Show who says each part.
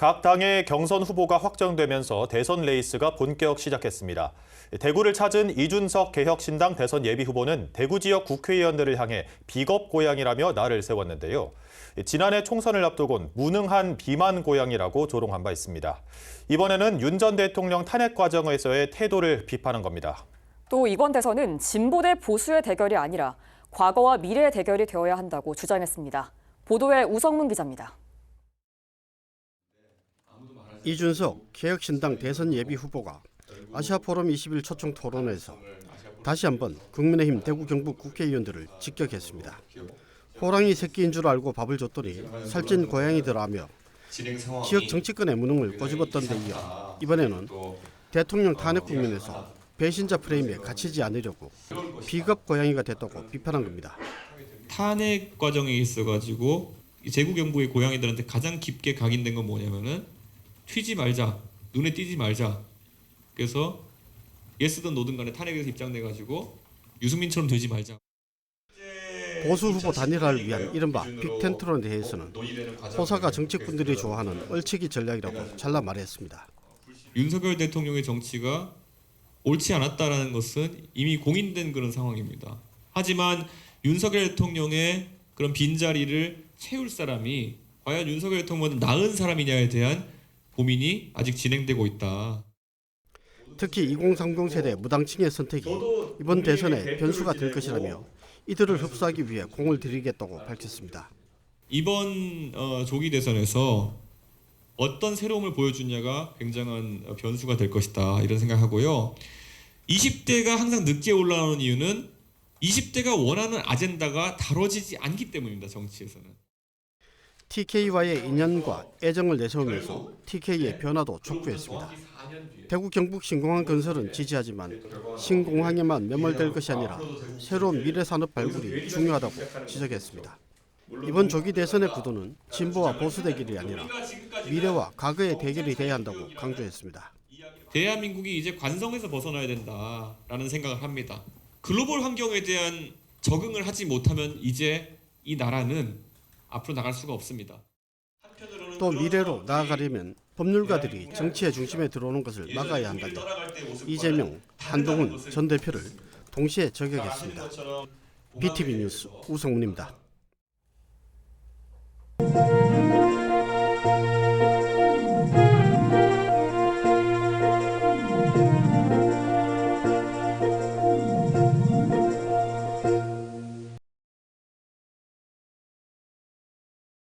Speaker 1: 각 당의 경선 후보가 확정되면서 대선 레이스가 본격 시작했습니다. 대구를 찾은 이준석 개혁신당 대선 예비 후보는 대구 지역 국회의원들을 향해 비겁 고양이라며 날을 세웠는데요. 지난해 총선을 앞두곤 무능한 비만 고양이라고 조롱한 바 있습니다. 이번에는 윤 전 대통령 탄핵 과정에서의 태도를 비판한 겁니다.
Speaker 2: 또 이번 대선은 진보 대 보수의 대결이 아니라 과거와 미래의 대결이 되어야 한다고 주장했습니다. 보도에 우성문 기자입니다.
Speaker 3: 이준석 개혁신당 대선 예비 후보가 아시아 포럼 20일 초청 토론에서 다시 한번 국민의힘 대구 경북 국회의원들을 직격했습니다. 호랑이 새끼인 줄 알고 밥을 줬더니 살찐 고양이들하며 지역 정치권의 무능을 꼬집었던 데 이어 이번에는 대통령 탄핵 국면에서 배신자 프레임에 갇히지 않으려고 비겁 고양이가 됐다고 비판한 겁니다.
Speaker 4: 탄핵 과정에 있어가지고 이 제국 경부의 고양이들한테 가장 깊게 각인된 건 뭐냐면은 튀지 말자, 눈에 띄지 말자. 그래서 예스든 노든 간에 탄핵에서 입장돼가지고 유승민처럼 되지 말자.
Speaker 3: 보수 후보 단일화를 위한 이른바 빅텐트론에 대해서는 호사가 정치꾼들이 좋아하는 얼치기 전략이라고 잘라 말했습니다.
Speaker 4: 윤석열 대통령의 정치가 옳지 않았다라는 것은 이미 공인된 그런 상황입니다. 하지만 윤석열 대통령의 그런 빈자리를 채울 사람이 과연 윤석열 대통령보다 나은 사람이냐에 대한 고민이 아직 진행되고 있다.
Speaker 3: 특히 2030 세대 무당층의 선택이 이번 대선의 변수가 될 것이라며 이들을 흡수하기 위해 공을 들이겠다고 밝혔습니다.
Speaker 4: 이번 어, 조기 대선에서 어떤 새로움을 보여주냐가 굉장한 어, 변수가 될 것이다 이런 생각하고요. 20대가 항상 늦게 올라오는 이유는 20대가 원하는 아젠다가 다뤄지지 않기 때문입니다. 정치에서는.
Speaker 3: TK와의 인연과 애정을 내세우면서 TK의 변화도 촉구했습니다. 대구 경북 신공항 건설은 지지하지만 신공항에만 매몰될 것이 아니라 새로운 미래 산업 발굴이 중요하다고 지적했습니다. 이번 조기 대선의 구도는 진보와 보수 대결이 아니라 미래와 과거의 대결이 돼야 한다고 강조했습니다.
Speaker 4: 대한민국이 이제 관성에서 벗어나야 된다라는 생각을 합니다. 글로벌 환경에 대한 적응을 하지 못하면 이제 이 나라는 앞으로 나갈 수가 없습니다.
Speaker 3: 또 미래로 나아가려면 법률가들이 정치의 중심에 들어오는 것을 막아야 한다며 이재명, 한동훈 전 대표를 동시에 저격했습니다. BTV 뉴스 우성문입니다.